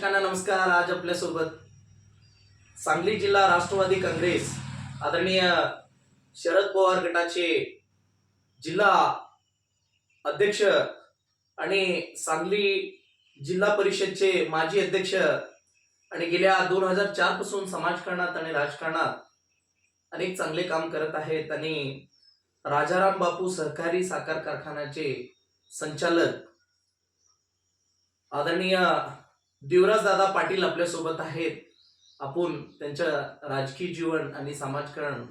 प्रेक्षकांना नमस्कार. आज आपल्यासोबत सांगली जिल्हा राष्ट्रवादी काँग्रेस आदरणीय शरद पवार गटाचे जिल्हा अध्यक्ष आणि सांगली जिल्हा परिषदचे माजी अध्यक्ष आणि गेल्या दोन हजार चारपासून समाजकारणात आणि राजकारणात अनेक चांगले काम करत आहेत आणि राजाराम बापू सहकारी साखर कारखान्याचे संचालक आदरणीय दिवराज दादा पाटील आपल्यासोबत आहेत. आपण त्यांचं राजकीय जीवन आणि समाजकारण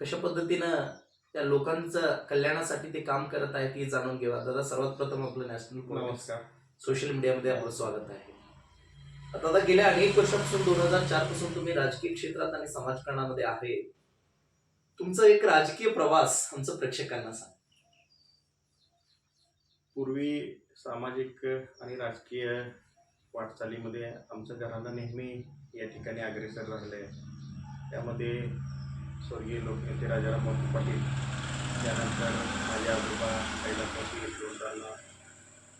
कशा पद्धतीनं त्या लोकांचं कल्याणासाठी ते काम करत आहेत हे जाणून घेऊया. दादा सर्वात प्रथम आपलं नॅशनल नमस्कार. सोशल मीडियामध्ये आपलं स्वागत आहे. आता दादा गेल्या अनेक वर्षापासून दोन हजार चारपासून तुम्ही राजकीय क्षेत्रात आणि समाजकारणामध्ये आहे. तुमचा एक राजकीय प्रवास आमचं प्रेक्षकांना सांग. पूर्वी सामाजिक आणि राजकीय वाटचालीमध्ये आमचं घराणं नेहमी या ठिकाणी अग्रेसर राहिलं आहे त्यामध्ये स्वर्गीय लोकनेते राजाराम मोहन पाटील त्यानंतर माझे आजोबा कैलासवासी यशवंतांना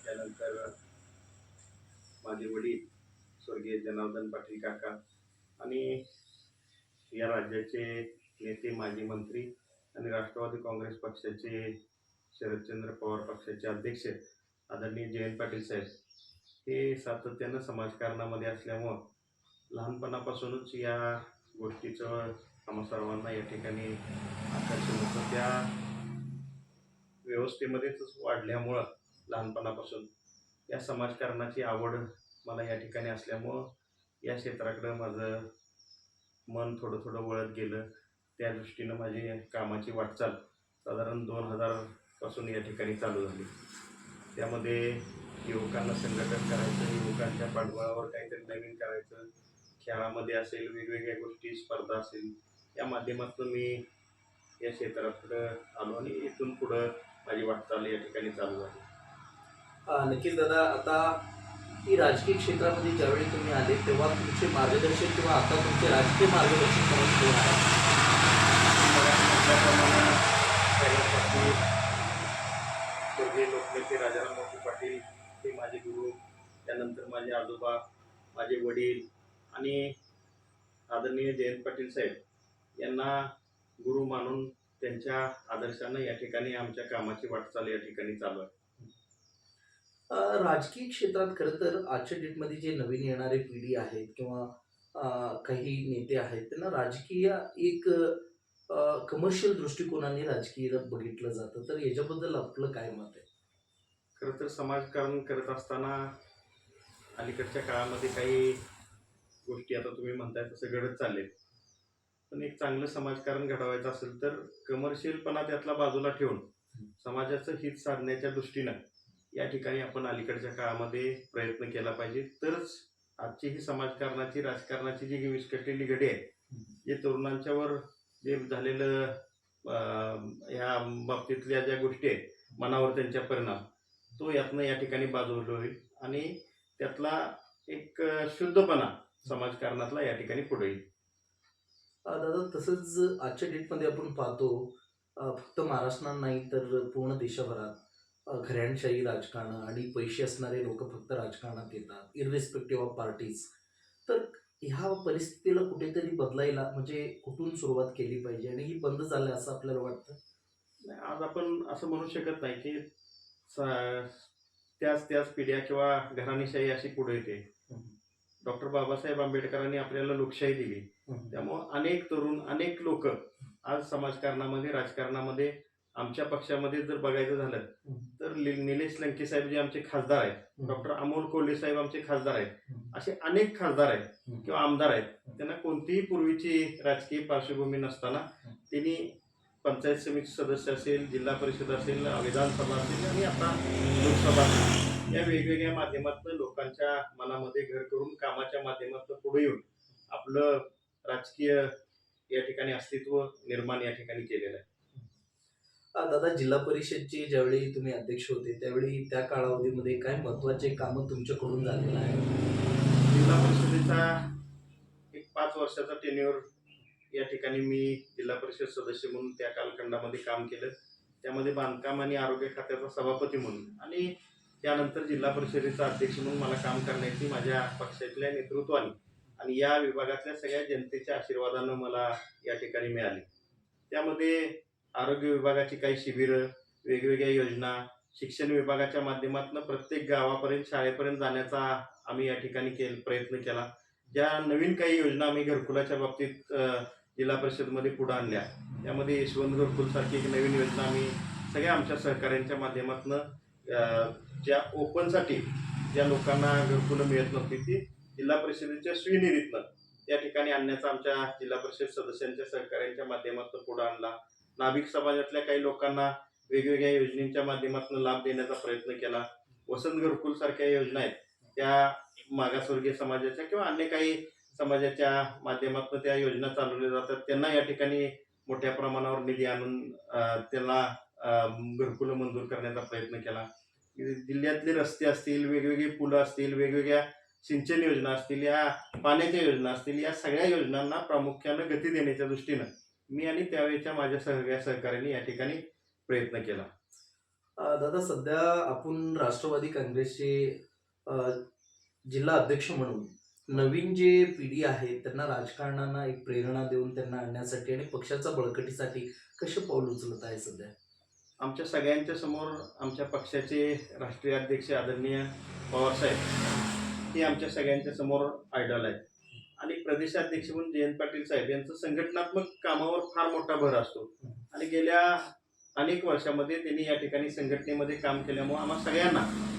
त्यानंतर माझे वडील स्वर्गीय जनार्दन पाटील काका आणि या राज्याचे नेते माजी मंत्री आणि राष्ट्रवादी काँग्रेस पक्षाचे शरदचंद्र पवार पक्षाचे अध्यक्ष आदरणीय जयंत पाटील साहेब. हे सातत्यानं समाजकारणामध्ये असल्यामुळं लहानपणापासूनच या गोष्टीचं आम्हा सर्वांना या ठिकाणी आकर्षण होतं. त्या व्यवस्थेमध्येच वाढल्यामुळं लहानपणापासून या समाजकारणाची आवड मला या ठिकाणी असल्यामुळं या क्षेत्राकडं माझं मन थोडं थोडं वळत गेलं. त्या दृष्टीनं माझी कामाची वाटचाल साधारण दोन हजारपासून या ठिकाणी चालू झाली. त्यामध्ये युवकांना संघटन करायचं युवकांच्या पाठबळावर काहीतरी नवीन करायचं खेळामध्ये असेल वेगवेगळ्या गोष्टी स्पर्धा असेल या माध्यमातून मी या क्षेत्राकडं आलो आणि इथून पुढं माझी वाटचाल या ठिकाणी चालू अं, नक्कीच दादा आता ही राजकीय क्षेत्रामध्ये ज्यावेळी तुम्ही आले तेव्हा तुमचे मार्गदर्शक किंवा आता तुमचे राजकीय मार्गदर्शक म्हणून कोण आहे? पहिल्यापासून लोकनेते राजाराम मोठे पाटील त्यानंतर माझे आजोबा माझे वडील आणि आदरणीय जयंत पाटील साहेब यांना गुरु मानून त्यांच्या आदर्शानं या ठिकाणी आमच्या कामाची वाटचाल या ठिकाणी चालू आहे. राजकीय क्षेत्रात खरं तर आजच्या डेटमध्ये जे नवीन येणारे पिढी आहेत किंवा काही नेते आहेत त्यांना राजकीय एक कमर्शियल दृष्टिकोनाने राजकीय बघितलं जातं. तर याच्याबद्दल आपलं काय मत आहे? खरं तर समाजकारण करत असताना अलीकडच्या काळामध्ये काही गोष्टी आता तुम्ही म्हणताय तसं घडत चालले पण एक चांगलं समाजकारण घडवायचं असेल तर कमर्शियलपणा त्यातला बाजूला ठेवून समाजाचं हित साधण्याच्या दृष्टीनं या ठिकाणी आपण अलीकडच्या काळामध्ये प्रयत्न केला पाहिजे. तरच आजची ही समाजकारणाची राजकारणाची जी विस्कटलेली घडी आहे जे तरुणांच्यावर जे झालेलं ह्या बाबतीतल्या ज्या गोष्टी आहेत मनावर त्यांच्या परिणाम तो यातनं या ठिकाणी बाजूला होईल आणि त्यातला एक शुद्धपणा समाजकारणातला या ठिकाणी पुढे येईल. दादा तसंच आजच्या डेटमध्ये आपण पाहतो फक्त महाराष्ट्रात नाही तर पूर्ण देशभरात अं, घराणशाही राजकारण आणि पैसे असणारे लोक फक्त राजकारणात येतात इरिस्पेक्टिव्ह ऑफ पार्टीज तर ह्या परिस्थितीला कुठेतरी बदलायला म्हणजे कुठून सुरुवात केली पाहिजे आणि ही बंद झालं असं आपल्याला वाटतं? आज आपण असं म्हणू शकत नाही की त्याच त्याच पिढ्या किंवा घराणीशाही अशी पुढे येते. डॉक्टर बाबासाहेब आंबेडकरांनी आपल्याला लोकशाही दिली. त्यामुळं अनेक तरुण अनेक लोक आज समाजकारणामध्ये राजकारणामध्ये आमच्या पक्षामध्ये जर बघायचं झालं तर निलेश लंके साहेब जे आमचे खासदार आहेत डॉक्टर अमोल कोल्हे साहेब आमचे खासदार आहेत असे अनेक खासदार आहेत किंवा आमदार आहेत त्यांना कोणतीही पूर्वीची राजकीय पार्श्वभूमी नसताना त्यांनी पंचायत समिती सदस्य असेल जिल्हा परिषद असेल विधानसभा असेल आणि आता लोकसभा या वेगवेगळ्या माध्यमातून लोकांच्या मनामध्ये घर करून कामाच्या माध्यमातून पुढे येऊन आपलं राजकीय या ठिकाणी अस्तित्व निर्माण या ठिकाणी केलेलं आहे. दादा जिल्हा परिषदचे ज्यावेळी तुम्ही अध्यक्ष होते त्यावेळी त्या कालावधीमध्ये काय महत्त्वाचे कामं तुमच्याकडून झालेलं आहे? जिल्हा परिषदेचा एक पाच वर्षाचा टेन्युअर या ठिकाणी मी जिल्हा परिषद सदस्य म्हणून त्या कालखंडामध्ये काम केलं. त्यामध्ये बांधकाम आणि आरोग्य खात्याचा सभापती म्हणून आणि त्यानंतर जिल्हा परिषदेचा अध्यक्ष म्हणून मला काम करण्याची माझ्या पक्षातल्या नेतृत्वाने आणि या विभागातल्या सगळ्या जनतेच्या आशीर्वादानं मला या ठिकाणी मिळाले. त्यामध्ये आरोग्य विभागाची काही शिबिरं वेगवेगळ्या योजना शिक्षण विभागाच्या माध्यमातून प्रत्येक गावापर्यंत शाळेपर्यंत जाण्याचा आम्ही या ठिकाणी केल प्रयत्न केला. ज्या नवीन काही योजना आम्ही घरकुलाच्या बाबतीत जिल्हा परिषदमध्ये पुढे आणल्या त्यामध्ये यशवंत घरकुलसारखी एक नवीन योजना आम्ही सगळ्या आमच्या सहकाऱ्यांच्या माध्यमातून ज्या ओपनसाठी ज्या लोकांना घरकुलं मिळत नव्हती ती जिल्हा परिषदेच्या स्विनिधीतनं त्या ठिकाणी आणण्याचा आमच्या जिल्हा परिषद सदस्यांच्या सहकाऱ्यांच्या माध्यमातून पुढे आणला. नाभिक समाजातल्या काही लोकांना वेगवेगळ्या योजनेच्या माध्यमातून लाभ देण्याचा प्रयत्न केला. वसंत घरकुल सारख्या योजना आहेत त्या मागासवर्गीय समाजाच्या किंवा अन्य काही समाजाच्या माध्यमातून त्या योजना चालवल्या जातात. त्यांना या ठिकाणी मोठ्या प्रमाणावर निधी आणून त्याला त्यांना घरकुलं मंजूर करण्याचा प्रयत्न केला. जिल्ह्यातले रस्ते असतील वेगवेगळी पुलं असतील वेगवेगळ्या सिंचन योजना असतील या पाण्याच्या योजना असतील या सगळ्या योजनांना प्रामुख्यानं गती देण्याच्या दृष्टीनं मी आणि त्यावेळेच्या माझ्या सगळ्या सहकाऱ्यांनी या ठिकाणी प्रयत्न केला. दादा सध्या आपण राष्ट्रवादी काँग्रेसचे जिल्हा अध्यक्ष म्हणून नवीन जे पिढी आहे त्यांना राजकारणांना एक प्रेरणा देऊन त्यांना आणण्यासाठी आणि पक्षाच्या बळकटीसाठी कसे पाऊल उचलत आहे सध्या? आमच्या सगळ्यांच्या समोर आमच्या पक्षाचे राष्ट्रीय अध्यक्ष आदरणीय पवारसाहेब हे आमच्या सगळ्यांच्या समोर आयडॉल आहेत. आणि प्रदेशाध्यक्ष म्हणून जयंत पाटील साहेब यांचं संघटनात्मक कामावर फार मोठा भर असतो. आणि गेल्या अनेक वर्षामध्ये त्यांनी या ठिकाणी संघटनेमध्ये काम केल्यामुळे आम्हा सगळ्यांना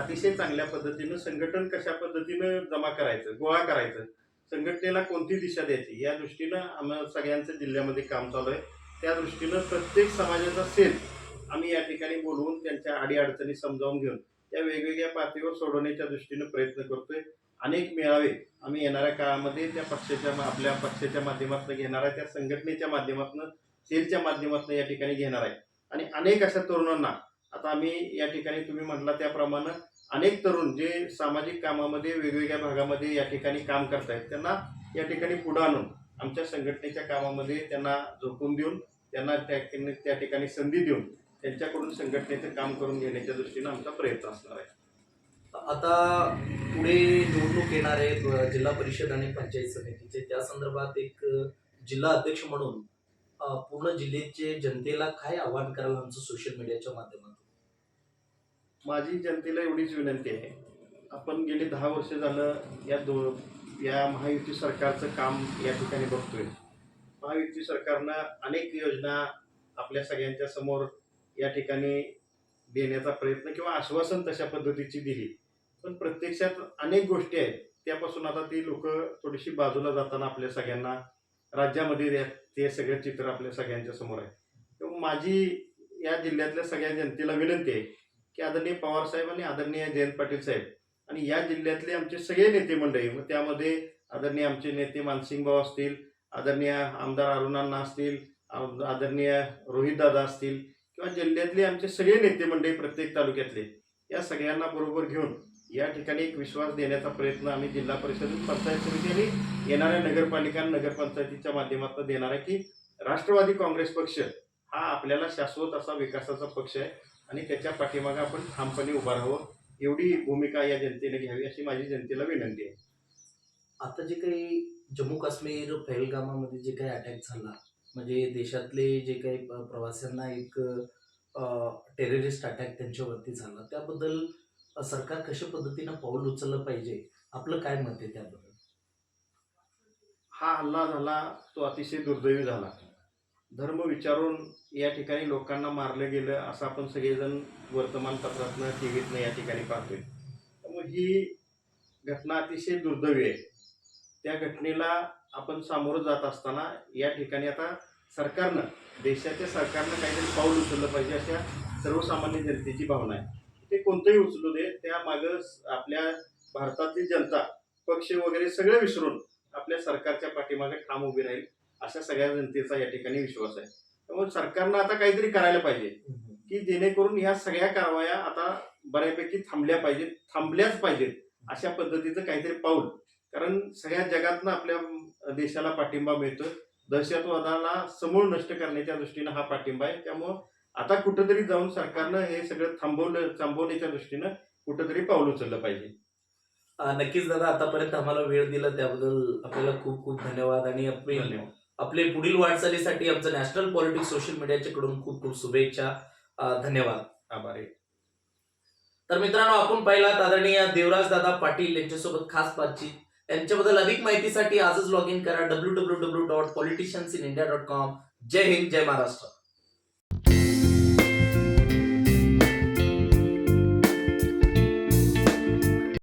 अतिशय चांगल्या पद्धतीनं संघटन कशा पद्धतीनं जमा करायचं गोळा करायचं संघटनेला कोणती दिशा द्यायची या दृष्टीनं आम्हाला सगळ्यांचं जिल्ह्यामध्ये काम चालू आहे. त्या दृष्टीनं प्रत्येक समाजाचा सेल आम्ही या ठिकाणी बोलवून त्यांच्या अडीअडचणी समजावून घेऊन त्या वेगवेगळ्या पातळीवर सोडवण्याच्या दृष्टीनं प्रयत्न करतोय. अनेक मेळावे आम्ही येणाऱ्या काळामध्ये त्या पक्षाच्या आपल्या पक्षाच्या माध्यमातून घेणार आहे त्या संघटनेच्या माध्यमातून सेलच्या माध्यमातून या ठिकाणी घेणार आहे. आणि अनेक अशा तरुणांना आता आम्ही या ठिकाणी तुम्ही म्हटला त्याप्रमाणे अनेक तरुण जे सामाजिक कामामध्ये वेगवेगळ्या भागामध्ये या ठिकाणी काम करतायत त्यांना या ठिकाणी पुढं आणून आमच्या संघटनेच्या कामामध्ये त्यांना झोकून देऊन त्यांना त्या त्या ठिकाणी संधी देऊन त्यांच्याकडून संघटनेचं काम करून घेण्याच्या दृष्टीनं आमचा प्रयत्न असणार आहे. आता पुढे निवडणूक येणार आहे जिल्हा परिषद आणि पंचायत समितीचे. त्या संदर्भात एक जिल्हा अध्यक्ष म्हणून पूर्ण जिल्ह्याचे जनतेला काय आवाहन करायला आमचं सोशल मीडियाच्या माध्यमातून? माझी जनतेला एवढीच विनंती आहे. आपण गेली दहा वर्ष झालं या दो या महायुती सरकारचं काम या ठिकाणी बघतोय. महायुती सरकारनं अनेक योजना आपल्या सगळ्यांच्या समोर या ठिकाणी देण्याचा प्रयत्न किंवा आश्वासन तशा पद्धतीची दिली. पण प्रत्यक्षात अनेक गोष्टी आहेत. त्यापासून आता ती लोक थोडीशी बाजूला जाताना आपल्या सगळ्यांना राज्यामध्ये ते- सगळं चित्र आपल्या सगळ्यांच्या समोर आहे. माझी या जिल्ह्यातल्या सगळ्या जनतेला विनंती आहे की आदरणीय पवार साहेब आणि आदरणीय जयंत पाटील साहेब. आणि या जिल्ह्यातले आमचे सगळे नेते मंडळी मग त्यामध्ये आदरणीय आमचे नेते मानसिंग भाऊ असतील आदरणीय आमदार अरुणांना असतील आदरणीय रोहितदादा असतील किंवा जिल्ह्यातले आमचे सगळे नेते मंडळी प्रत्येक तालुक्यातले या सगळ्यांना बरोबर घेऊन या ठिकाणी एक विश्वास देण्याचा प्रयत्न आम्ही जिल्हा परिषद पंचायत समिती आणि येणाऱ्या नगरपालिका नगरपंचायतीच्या माध्यमातून देणार आहे की राष्ट्रवादी काँग्रेस पक्ष हा आपल्याला शाश्वत असा विकासाचा पक्ष आहे. आणि त्याच्या पाठीमागे आपण ठामपणे उभा राहावं. एवढी भूमिका या जनतेने घ्यावी अशी माझी जनतेला विनंती आहे. आता जे काही जम्मू काश्मीर पहलगामामध्ये जे काही अटॅक झाला म्हणजे देशातले जे काही प्रवाशांना एक टेररिस्ट अटॅक त्यांच्यावरती झाला त्याबद्दल सरकार कशा पद्धतीनं पाऊल उचललं पाहिजे? आपलं काय मत आहे त्याबद्दल? हा हल्ला झाला तो अतिशय दुर्दैवी झाला. धर्म विचारून या ठिकाणी लोकांना मारलं गेलं असं आपण सगळेजण वर्तमानपत्रातनं टी व्हीतनं या ठिकाणी पाहतोय. त्यामुळे ही घटना अतिशय दुर्दैवी आहे. त्या घटनेला आपण सामोरं जात असताना या ठिकाणी आता सरकारनं देशाच्या सरकारनं काहीतरी पाऊल उचललं पाहिजे अशा सर्वसामान्य जनतेची भावना आहे. ते कोणतंही उचलू दे त्यामागं आपल्या भारतातली जनता पक्ष वगैरे सगळं विसरून आपल्या सरकारच्या पाठीमागे ठाम उभी राहील. अशा सगळ्या जनतेचा या ठिकाणी विश्वास आहे. त्यामुळे सरकारनं आता काहीतरी करायला पाहिजे. की जेणेकरून ह्या सगळ्या कारवाया आता बऱ्यापैकी थांबल्या पाहिजेत थांबल्याच पाहिजेत अशा पद्धतीचं काहीतरी पाऊल. कारण सगळ्या जगातनं आपल्या देशाला पाठिंबा मिळतो दहशतवादाला समूळ नष्ट करण्याच्या दृष्टीनं हा पाठिंबा आहे. त्यामुळं आता कुठंतरी जाऊन सरकारनं हे सगळं थांबवलं थांबवण्याच्या दृष्टीनं कुठंतरी पाऊल उचललं पाहिजे. नक्कीच दादा आतापर्यंत आम्हाला वेळ दिला त्याबद्दल आपल्याला खूप खूप धन्यवाद आणि धन्यवाद. आपले पुढील वाटचालीसाठी आमचं नॅशनल पॉलिटिक्स सोशल मीडियाच्या कडून खूप खूप शुभेच्छा. धन्यवाद. आभार. तर मित्रांनो आपण पाहिलात आदरणीय देवराज दादा पाटील यांच्यासोबत खास बातचीत. यांच्याबद्दल अधिक माहितीसाठी आजच लॉग इन करा W W W dot politicians in India dot com जय हिंद जय महाराष्ट्र.